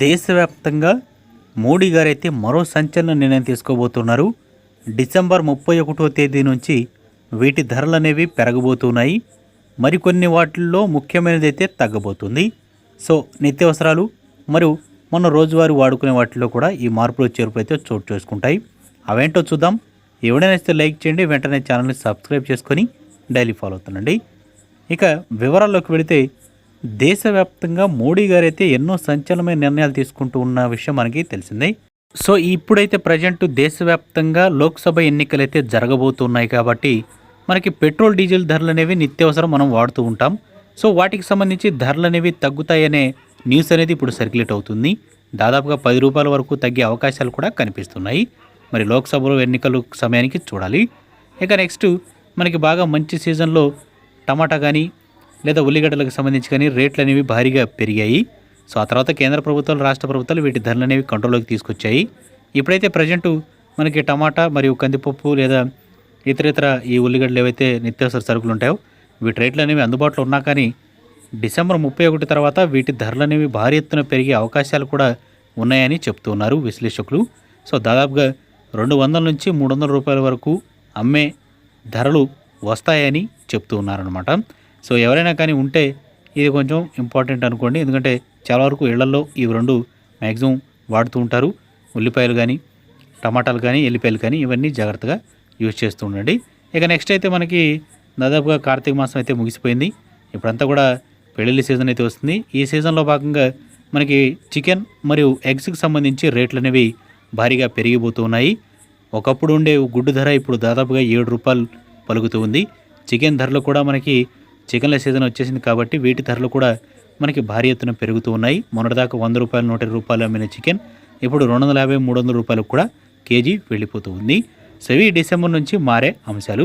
దేశవ్యాప్తంగా మోడీ గారైతే మరో సంచలన నిర్ణయం తీసుకోబోతున్నారు. డిసెంబర్ ముప్పై ఒకటో తేదీ నుంచి వీటి ధరలు అనేవి పెరగబోతున్నాయి. మరికొన్ని వాటిల్లో ముఖ్యమైనది అయితే తగ్గబోతుంది. సో నిత్యావసరాలు మరియు మన రోజువారీ వాడుకునే వాటిలో కూడా ఈ మార్పులు చేర్పులు అయితే చోటు చేసుకుంటాయి. అవేంటో చూద్దాం. ఎవడైనా ఇస్తే లైక్ చేయండి. వెంటనే ఛానల్ని సబ్స్క్రైబ్ చేసుకొని డైలీ ఫాలో అవుతుండండి. ఇక వివరాల్లోకి వెళితే దేశవ్యాప్తంగా మోడీ గారు అయితే ఎన్నో సంచలనమైన నిర్ణయాలు తీసుకుంటూ ఉన్న విషయం మనకి తెలిసిందే. సో ఇప్పుడైతే ప్రజెంట్ దేశవ్యాప్తంగా లోక్సభ ఎన్నికలు అయితే జరగబోతున్నాయి కాబట్టి మనకి పెట్రోల్ డీజిల్ ధరలు అనేవి నిత్యావసరం మనం వాడుతూ ఉంటాం. సో వాటికి సంబంధించి ధరలు అనేవి తగ్గుతాయనే న్యూస్ అనేది ఇప్పుడు సర్క్యులేట్ అవుతుంది. దాదాపుగా పది రూపాయల వరకు తగ్గే అవకాశాలు కూడా కనిపిస్తున్నాయి. మరి లోక్సభలో ఎన్నికలు సమయానికి చూడాలి. ఇక నెక్స్ట్ మనకి బాగా మంచి సీజన్లో టమాటా కానీ లేదా ఉల్లిగడ్డలకు సంబంధించి కానీ రేట్లు అనేవి భారీగా పెరిగాయి. సో ఆ తర్వాత కేంద్ర ప్రభుత్వాలు రాష్ట్ర ప్రభుత్వాలు వీటి ధరలు అనేవి కంట్రోల్లోకి తీసుకొచ్చాయి. ఇప్పుడైతే ప్రజెంటు మనకి టమాటా మరియు కందిపప్పు లేదా ఇతర ఇతర ఈ ఉల్లిగడ్డలు ఏవైతే నిత్యావసర సరుకులు ఉంటాయో వీటి రేట్లు అనేవి అందుబాటులో ఉన్నా కానీ డిసెంబర్ ముప్పై ఒకటి తర్వాత వీటి ధరలు అనేవి భారీ ఎత్తున పెరిగే అవకాశాలు కూడా ఉన్నాయని చెప్తున్నారు విశ్లేషకులు. సో దాదాపుగా రెండు వందల నుంచి మూడు వందల రూపాయల వరకు అమ్మే ధరలు వస్తాయని చెప్తూ ఉన్నారనమాట సో ఎవరైనా కానీ ఉంటే ఇది కొంచెం ఇంపార్టెంట్ అనుకోండి. ఎందుకంటే చాలా వరకు ఇళ్ళలో ఇవి రెండు మ్యాక్సిమం వాడుతూ ఉంటారు. ఉల్లిపాయలు కానీ టమాటాలు కానీ ఎల్లిపాయలు కానీ ఇవన్నీ జాగ్రత్తగా యూజ్ చేస్తూ ఉండండి. ఇక నెక్స్ట్ అయితే మనకి దాదాపుగా కార్తీక మాసం అయితే ముగిసిపోయింది. ఇప్పుడంతా కూడా పెళ్ళిళ్ళ సీజన్ అయితే వస్తుంది. ఈ సీజన్లో భాగంగా మనకి చికెన్ మరియు ఎగ్స్కి సంబంధించి రేట్లు అనేవి భారీగా పెరిగిపోతూ ఉన్నాయి. ఒకప్పుడు ఉండే గుడ్డు ధర ఇప్పుడు దాదాపుగా ఏడు రూపాయలు పలుకుతూ ఉంది. చికెన్ ధరలు కూడా మనకి చికెన్ల సీజన్ వచ్చేసింది కాబట్టి వీటి ధరలు కూడా మనకి భారీ ఎత్తున పెరుగుతూ ఉన్నాయి. మొన్నటిదాకా వంద రూపాయలు నూట రూపాయలు అమ్మిన చికెన్ ఇప్పుడు రెండు వందల యాభై మూడు వందల రూపాయలకు కూడా కేజీ వెళ్ళిపోతూ ఉంది. సో ఇవి డిసెంబర్ నుంచి మారే అంశాలు.